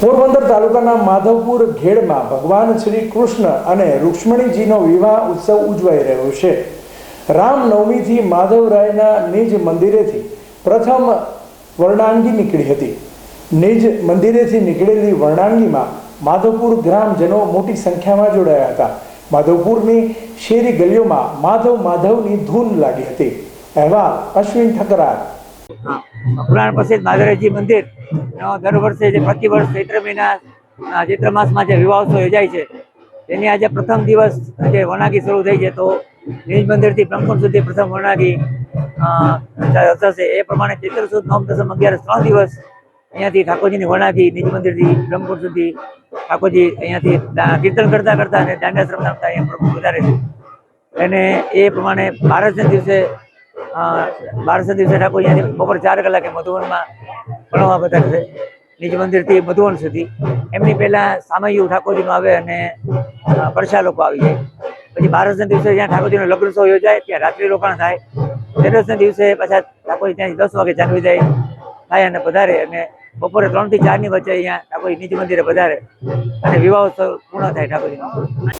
પોરબંદર તાલુકાના માધવપુર ઘેડમાં ભગવાન શ્રી કૃષ્ણ અને રૂક્ષ્મણીજીનો વિવાહ ઉત્સવ ઉજવાઈ રહ્યો છે. રામનવમીથી માધવરાયના નિજ મંદિરેથી પ્રથમ વર્ણાંગી નીકળી હતી. નિજ મંદિરેથી નીકળેલી વર્ણાંગીમાં માધવપુર ગ્રામજનો મોટી સંખ્યામાં જોડાયા હતા. માધવપુરની શેરી ગલીઓમાં માધવ માધવની ધૂન લાગી હતી. અહેવાલ અશ્વિન ઠકરાર. પ્રાણ પ્રસિદ્ધ મહાદેવજી મંદિર. દર વર્ષે જે પ્રતિ વર્ષ ચૈત્ર મહિના ચૈત્ર માસમાં જે વિવાહ ઉત્સવ યોજાય છે તેની આજે પ્રથમ દિવસ જે વણાગી શરૂ થઈ છે. તો નિજ મંદિરથી બ્રહ્મકુંડ સુધી પ્રથમ વણાગી થશે. એ પ્રમાણે ચૈત્ર સુદ નોમ દસમ અગિયાર ત્રણ દિવસ અહીંયાથી ઠાકોરજીની વણાગી નિજ મંદિરથી બ્રહ્મકુંડ સુધી ઠાકોરજી અહીંયાથી કીર્તન કરતા કરતા અને દાંડિયા નામતા અહીંયા પ્રભુ વધારે છે. અને એ પ્રમાણે બારસના દિવસે બારસના દિવસે ઠાકોર અહીંયાથી બપોર ચાર કલાકે મધુવનમાં ભણવા બધા છે. મંદિરથી મધુવન સુધી. એમની પહેલાં સામૈયું ઠાકોરજીનું આવે અને પડશા લોકો આવી જાય. પછી બારસના દિવસે જ્યાં ઠાકોરજીનો લગ્નોત્સવ યોજાય, ત્યાં રાત્રિ રોકાણ થાય. તેરસના દિવસે પાછા ઠાકોરજી ત્યાંથી દસ વાગે જાનવી જાય, થાય અને પધારે અને બપોરે ત્રણથી ચારની વચ્ચે અહીંયા ઠાકોરજી નિજ મંદિરે પધારે. અને વિવાહ ઉત્સવ પૂર્ણ થાય ઠાકોરજીનો.